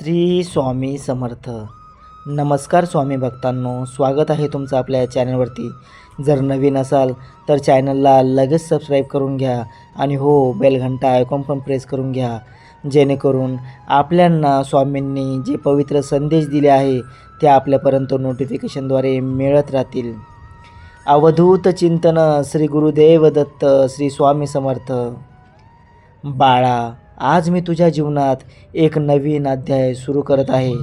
श्री स्वामी समर्थ. नमस्कार स्वामी भक्तांनो स्वागत आहे तुमचं आपल्या चॅनलवरती. जर नवीन असाल तर चॅनलला लगेच सबस्क्राईब करून घ्या आणि हो बेलघंटा आयकॉन पण प्रेस करून घ्या. जेणेकरून आपल्यांना स्वामींनी जे पवित्र संदेश दिले आहे ते आपल्यापर्यंत नोटिफिकेशनद्वारे मिळत राहतील. अवधूत चिंतन श्री गुरुदेव दत्त श्री स्वामी समर्थ. बाळा आज मी तुझ्या जीवनात एक नवीन अध्याय सुरू करत आहे.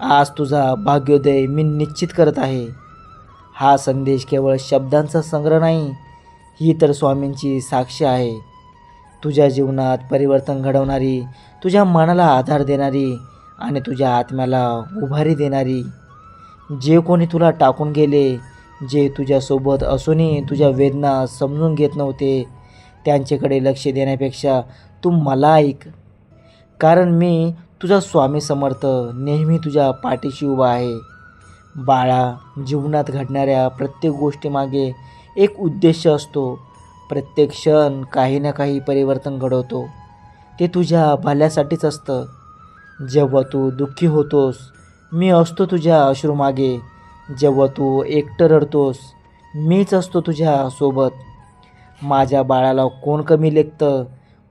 आज तुझा भाग्योदय मी निश्चित करत आहे. हा संदेश केवळ शब्दांचा संग्रह नाही ही तर स्वामींची साक्ष आहे. तुझ्या जीवनात परिवर्तन घडवणारी तुझ्या मनाला आधार देणारी आणि तुझ्या आत्म्याला उभारी देणारी. जे कोणी तुला टाकून गेले जे तुझ्यासोबत असूनही तुझ्या वेदना समजून घेत नव्हते त्यांच्याकडे लक्ष देण्यापेक्षा तू मला ऐक. कारण मी तुझा स्वामी समर्थ नेहमी तुझ्या पाठीशी उभा आहे. बाळा जीवनात घडणाऱ्या प्रत्येक गोष्टीमागे एक उद्देश असतो. प्रत्येक क्षण काही ना काही परिवर्तन घडवतो. ते तुझ्या भल्यासाठीच असतं. जेव्हा तू दुःखी होतोस मी असतो तुझ्या अश्रूमागे. जेव्हा तू एकटं रडतोस मीच असतो तुझ्या सोबत. माझ्या बाळाला कोण कमी लेखतं?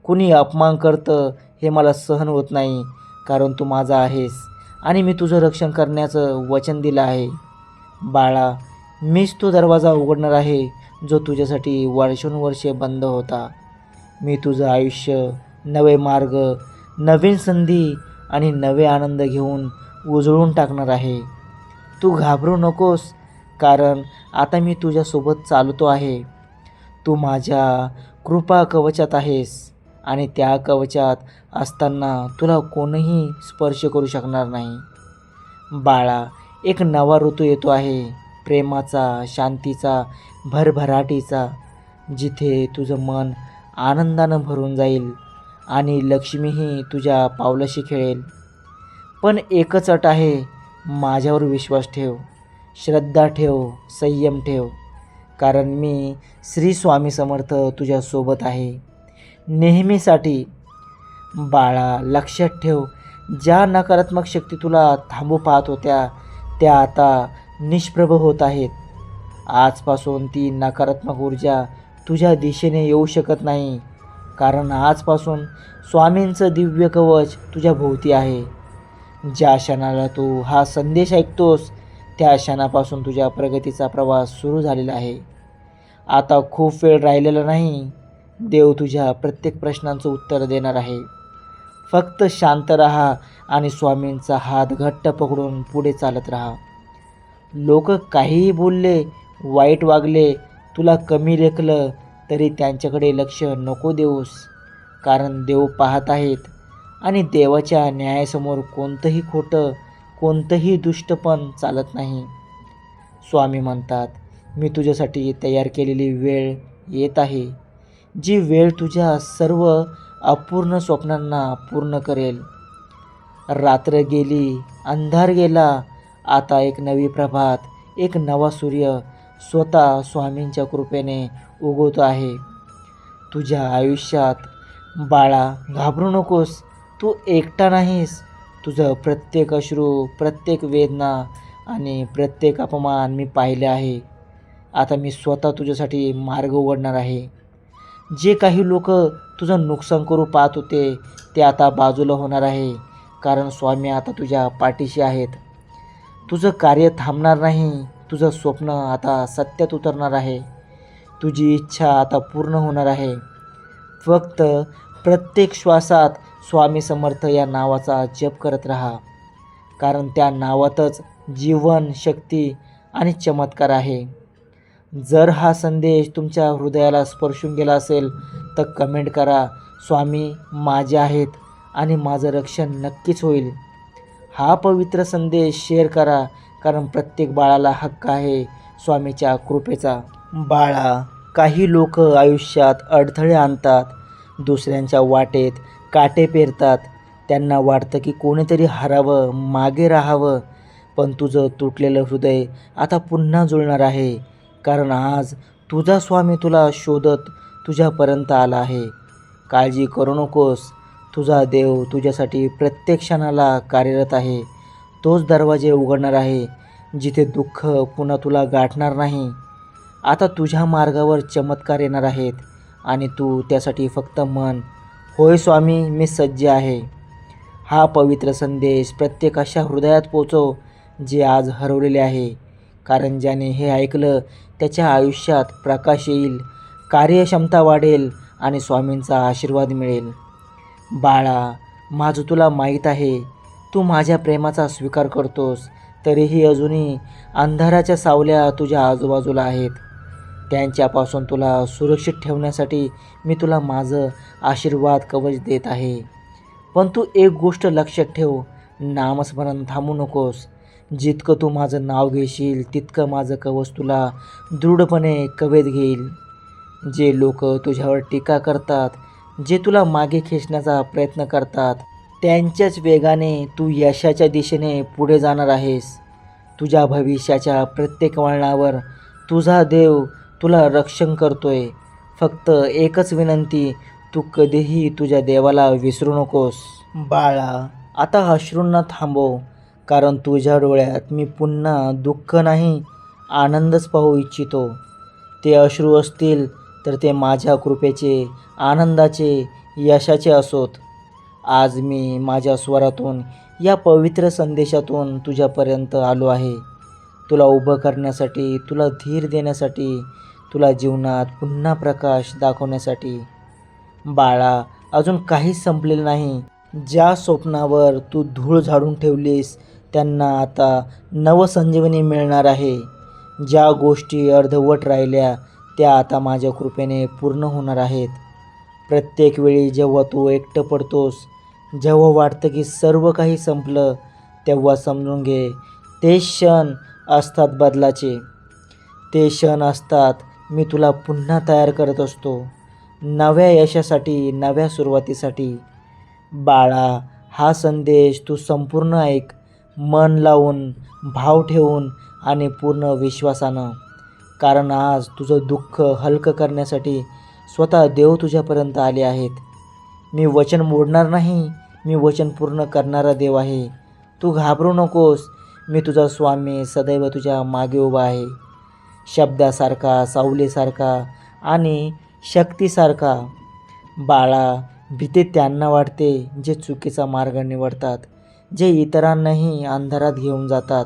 कुणी अपमान करतं? हे मला सहन होत नाही कारण तू माझा आहेस आणि मी तुझं रक्षण करण्याचं वचन दिलं आहे. बाळा मीच तो दरवाजा उघडणार आहे जो तुझ्यासाठी वर्षानुवर्षे बंद होता. मी तुझं आयुष्य नवे मार्ग नवीन संधी आणि नवे आनंद घेऊन उजळून टाकणार आहे. तू घाबरू नकोस कारण आता मी तुझ्यासोबत चालतो आहे. तू माझ्या कृपा कवचात आहेस आणि त्या कवचात असताना तुला कोणीही स्पर्श करू शकणार नाही. बाळा एक नवा ऋतू येतो आहे. प्रेमाचा शांतीचा भरभराटीचा जिथे तुझं मन आनंदानं भरून जाईल आणि लक्ष्मीही तुझ्या पावलाशी खेळेल. पण एकच अट आहे माझ्यावर विश्वास ठेव. श्रद्धा ठेव संयम ठेव. कारण मी श्री स्वामी समर्थ तुझ्यासोबत आहे. नेहमीसाठी बाळा लक्षात ठेव ज्या नकारात्मक शक्ती तुला थांबू पाहत होत्या त्या आता निष्प्रभ होत आहेत. आजपासून ती नकारात्मक ऊर्जा तुझ्या दिशेने येऊ शकत नाही कारण आजपासून स्वामींचं दिव्य कवच तुझ्या भोवती आहे. ज्या क्षणाला तू हा संदेश ऐकतोस त्या क्षणापासून तुझ्या प्रगतीचा प्रवास सुरू झालेला आहे. आता खूप वेळ राहिलेला नाही. देव तुझ्या प्रत्येक प्रश्नांचं उत्तर देणार आहे. फक्त शांत राहा आणि स्वामींचा हात घट्ट पकडून पुढे चालत राहा. लोक काहीही बोलले वाईट वागले तुला कमी लेखलं तरी त्यांच्याकडे लक्ष नको देऊस. कारण देव पाहत आहेत आणि देवाच्या न्यायासमोर कोणतंही खोटं कोणतंही दुष्टपण चालत नाही. स्वामी म्हणतात मी तुझ्यासाठी तयार केलेली वेळ येत आहे. जी वेळ तुझ्या सर्व अपूर्ण स्वप्नांना पूर्ण करेल. रात्र गेली अंधार गेला आता एक नवी प्रभात एक नवा सूर्य स्वतः स्वामींच्या कृपेने उगवतो आहे. तुझ्या आयुष्यात बाळा घाबरू नकोस. तू एकटा नाहीस. तुझं प्रत्येक अश्रू प्रत्येक वेदना आणि प्रत्येक अपमान मी पाहिले आहे. आता मी स्वतः तुझ्यासाठी मार्ग उघडणार आहे. जे काही लोक तुझं नुकसान करू पाहत होते ते आता बाजूला होणार आहे. कारण स्वामी आता तुझ्या पाठीशी आहेत. तुझं कार्य थांबणार नाही. तुझं स्वप्न आता सत्यात उतरणार आहे. तुझी इच्छा आता पूर्ण होणार आहे. फक्त प्रत्येक श्वासात स्वामी समर्थ या नावाचा जप करत राहा. कारण त्या नावातच जीवन शक्ती आणि चमत्कार आहे. जर हा संदेश तुमच्या हृदयाला स्पर्शून गेला असेल तर कमेंट करा स्वामी माझे आहेत आणि माझं रक्षण नक्कीच होईल. हा पवित्र संदेश शेअर करा कारण प्रत्येक बाळाला हक्क आहे स्वामीच्या कृपेचा. बाळा काही लोक आयुष्यात अडथळे आणतात दुसऱ्यांच्या वाटेत काटे पेरतात. त्यांना वाटतं की कोणीतरी हरावं मागे राहावं. पण तुझं तुटलेलं हृदय आता पुन्हा जुळणार आहे. कारण आज तुझा स्वामी तुला शोधत तुझ्यापर्यंत आला आहे. काळजी करू नकोस. तुझा देव तुझ्यासाठी प्रत्येक क्षणाला कार्यरत आहे. तोच दरवाजे उघडणार आहे. जिथे दुःख पुन्हा तुला गाठणार नाही. आता तुझ्या मार्गावर चमत्कार येणार आहेत. आणि तू त्यासाठी फक्त मन होय स्वामी मी सज्ज आहे. हा पवित्र संदेश प्रत्येक अशा हृदयात पोचव जे आज हरवलेले आहे. कारण ज्याने हे ऐकलं त्याच्या आयुष्यात प्रकाश येईल कार्यक्षमता वाढेल आणि स्वामींचा आशीर्वाद मिळेल. बाळा माझं तुला माहीत आहे. तू माझ्या प्रेमाचा स्वीकार करतोस तरीही अजूनही अंधाराच्या सावल्या तुझ्या आजूबाजूला आहेत. त्यांच्यापासून तुला सुरक्षित ठेवण्यासाठी मी तुला माझं आशीर्वाद कवच देत आहे. पण तू एक गोष्ट लक्षात ठेव नामस्मरण थांबू नकोस. जितकं तू माझं नाव घेशील तितकं माझं कवच तुला दृढपणे कवेत घेईल. जे लोक तुझ्यावर टीका करतात जे तुला मागे खेचण्याचा प्रयत्न करतात त्यांच्याच वेगाने तू यशाच्या दिशेने पुढे जाणार आहेस. तुझ्या भविष्याच्या प्रत्येक वळणावर तुझा देव तुला रक्षण करतोय. फक्त एकच विनंती तू कधीही तुझ्या देवाला विसरू नकोस. बाळा आता अश्रूंना थांबव कारण तुझ्या डोळ्यात मी पुन्हा दुःख नाही आनंदच पाहू इच्छितो. ते अश्रू असतील तर ते माझ्या कृपेचे आनंदाचे यशाचे असोत. आज मी माझ्या स्वरातून या पवित्र संदेशातून तुझ्यापर्यंत आलो आहे. तुला उभं करण्यासाठी तुला धीर देण्यासाठी तुला जीवनात पुन्हा प्रकाश दाखवण्यासाठी. बाळा अजून काहीच संपलेलं नाही. ज्या स्वप्नावर तू धूळ झाडून ठेवलीस त्यांना आता नवसंजीवनी मिळणार आहे. ज्या गोष्टी अर्धवट राहिल्या त्या आता माझ्या कृपेने पूर्ण होणार आहेत. प्रत्येक वेळी जेव्हा तू एकटं पडतोस जेव्हा वाटतं की सर्व काही संपलं तेव्हा समजून घे ते क्षण असतात बदलाचे. ते क्षण असतात मी तुला पुन्हा तयार करत असतो. नव्या यशासाठी नव्या सुरुवातीसाठी. बाळा हा संदेश तू संपूर्ण ऐक. मन लावून भाव ठेवून आणि पूर्ण विश्वासानं. कारण आज तुझं दुःख हलकं करण्यासाठी स्वतः देव तुझ्यापर्यंत आले आहेत. मी वचन मोडणार नाही. मी वचन पूर्ण करणारा देव आहे. तू घाबरू नकोस. मी तुझा स्वामी सदैव तुझ्या मागे उभा आहे. शब्दासारखा सावलीसारखा आणि शक्तीसारखा. बाळा भीती त्यांना वाटते जे चुकीचा मार्ग निवडतात जे इतरांनाही अंधारात घेऊन जातात.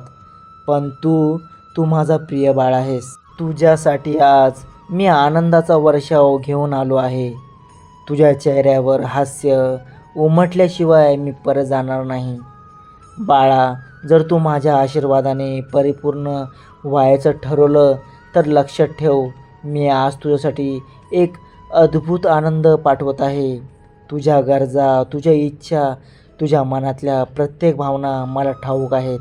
पण तू तू माझा प्रिय बाळ आहेस. तुझ्यासाठी आज मी आनंदाचा वर्षाव घेऊन आलो आहे. तुझ्या चेहऱ्यावर हास्य उमटल्याशिवाय मी परत जाणार नाही. बाळा जर तू माझ्या आशीर्वादाने परिपूर्ण व्हायचं ठरवलं तर लक्षात ठेव मी आज तुझ्यासाठी एक अद्भुत आनंद पाठवत आहे. तुझ्या गरजा तुझ्या इच्छा तुझ्या मनातल्या प्रत्येक भावना मला ठाऊक आहेत.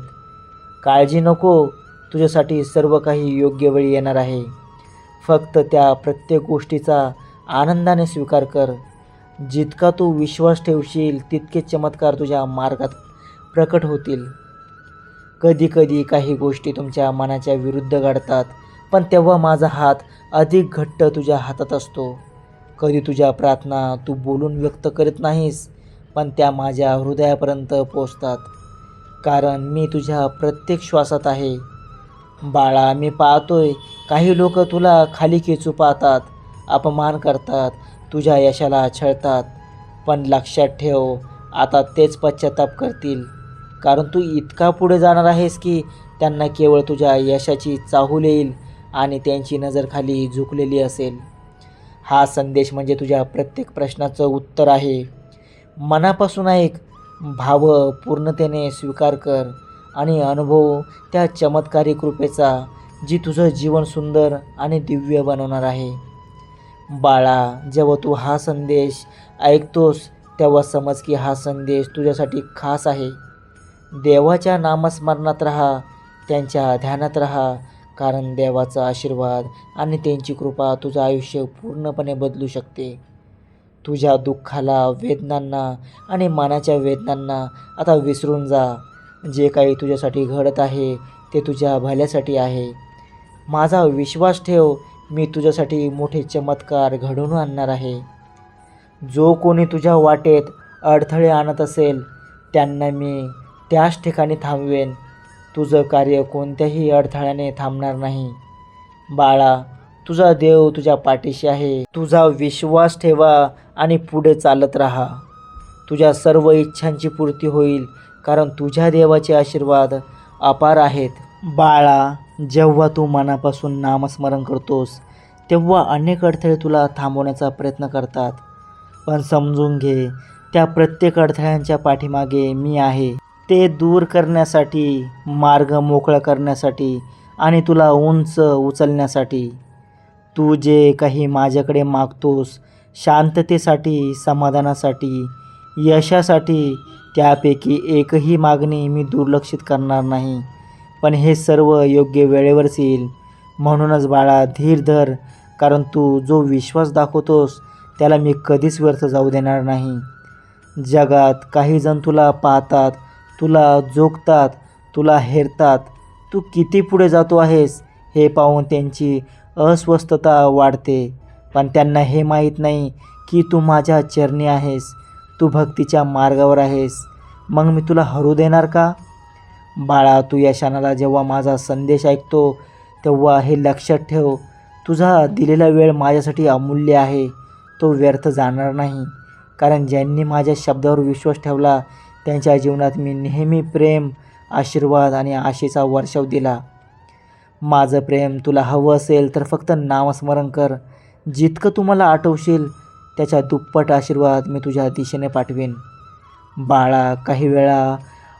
काळजी नको तुझ्यासाठी सर्व काही योग्य वेळी येणार आहे. फक्त त्या प्रत्येक गोष्टीचा आनंदाने स्वीकार कर. जितका तू विश्वास ठेवशील तितके चमत्कार तुझ्या मार्गात प्रकट होतील. कधी कधी काही गोष्टी तुमच्या मनाच्या विरुद्ध घडतात. पण तेव्हा माझा हात अधिक घट्ट तुझ्या हातात असतो. कधी तुझ्या प्रार्थना तू बोलून व्यक्त करत नाहीस पण त्या माझ्या हृदयापर्यंत पोचतात कारण मी तुझ्या प्रत्येक श्वासात आहे. बाळा मी पाहतोय काही लोक तुला खाली खेचू पाहतात अपमान करतात तुझ्या यशाला छळतात. पण लक्षात ठेव आता तेच पश्चाताप करतील. कारण तू इतका पुढे जाणार आहेस की त्यांना केवळ तुझ्या यशाची चाहूल येईल आणि त्यांची नजर खाली झुकलेली असेल. हा संदेश म्हणजे तुझ्या प्रत्येक प्रश्नाचं उत्तर आहे. मनापासून ऐक भाव पूर्णतेने स्वीकार कर आणि अनुभव त्या चमत्कारी कृपेचा जी तुझं जीवन सुंदर आणि दिव्य बनवणार आहे. बाळा जेव्हा तू हा संदेश ऐकतोस तेव्हा समज की हा संदेश तुझ्यासाठी खास आहे. देवाच्या नामस्मरणात राहा त्यांच्या ध्यानात राहा कारण देवाचा आशीर्वाद आणि त्यांची कृपा तुझं आयुष्य पूर्णपणे बदलू शकते. तुझ्या दुःखाला वेदनांना आणि मनाच्या वेदनांना आता विसरून जा. जे काही तुझ्यासाठी घडत आहे ते तुझ्या भल्यासाठी आहे. माझा विश्वास ठेव मी तुझ्यासाठी मोठे चमत्कार घडवून आणणार आहे. जो कोणी तुझ्या वाटेत अडथळे आणत असेल त्यांना मी त्याच ठिकाणी थांबवेन. तुझं कार्य कोणत्याही अडथळ्याने थांबणार नाही. बाळा तुझा देव तुझ्या पाठीशी आहे. तुझा विश्वास ठेवा आणि पुढे चालत राहा. तुझ्या सर्व इच्छांची पूर्ती होईल कारण तुझ्या देवाचे आशीर्वाद अपार आहेत. बाळा जेव्हा तू मनापासून नामस्मरण करतोस तेव्हा अनेक अडथळे तुला थांबवण्याचा प्रयत्न करतात. पण समजून घे त्या प्रत्येक अडथळ्यांच्या पाठीमागे मी आहे. ते दूर करण्यासाठी मार्ग मोकळा करण्यासाठी आणि तुला उंच उचलण्यासाठी. तू जे काही माझ्याकडे मागतोस शांततेसाठी समाधानासाठी यशासाठी त्यापैकी एकही मागणी मी दुर्लक्षित करणार नाही. पण हे सर्व योग्य वेळेवरच येईल म्हणूनच बाळा धीर धर कारण तू जो विश्वास दाखवतोस त्याला मी कधीच व्यर्थ जाऊ देणार नाही. जगात काही जण तुला पाहतात तुला जोखतात तुला हेरतात तू किती पुढे जातो आहेस हे पाहून त्यांची अस्वस्थता वाढते. पण त्यांना हे माहीत नाही की तू माझ्या चरणी आहेस तू भक्तीच्या मार्गावर आहेस. मग मी तुला हरू देणार का? बाळा तू या क्षणाला जेव्हा माझा संदेश ऐकतो तेव्हा हे लक्षात ठेव तुझा दिलेला वेळ माझ्यासाठी अमूल्य आहे तो व्यर्थ जाणार नाही. कारण ज्यांनी माझ्या शब्दावर विश्वास ठेवला त्यांच्या जीवनात मी नेहमी प्रेम आशीर्वाद आणि आशेचा वर्षाव दिला. माझं प्रेम तुला हवं असेल तर फक्त नामस्मरण कर. जितकं तुम्हाला आठवशील त्याच्या दुप्पट आशीर्वाद मी तुझ्या दिशेने पाठवेन. बाळा काही वेळा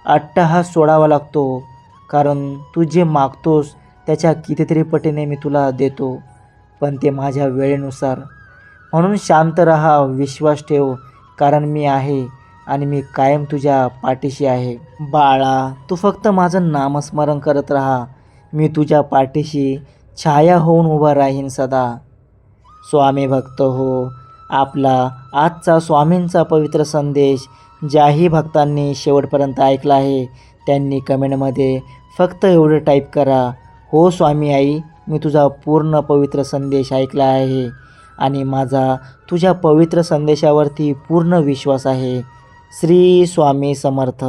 अट्टहास सोडावा लागतो कारण तू जे मागतोस त्याच्या कितीतरी पटीने मी तुला देतो पण ते माझ्या वेळेनुसार. म्हणून शांत रहा विश्वास ठेव कारण मी आहे. आणि मी कायम तुझ्या पाठीशी आहे. बाळा तू फक्त माझं नामस्मरण करत राहा. मी तुझ्या पाठीशी छाया होऊन उभा राहीन सदा. स्वामी भक्त हो आपला आजचा स्वामींचा पवित्र संदेश ज्याही भक्तांनी शेवटपर्यंत ऐकला आहे त्यांनी कमेंटमध्ये फक्त एवढं टाईप करा हो स्वामी आई मी तुझा पूर्ण पवित्र संदेश ऐकला आहे आणि माझा तुझ्या पवित्र संदेशावरती पूर्ण विश्वास आहे. श्री स्वामी समर्थ.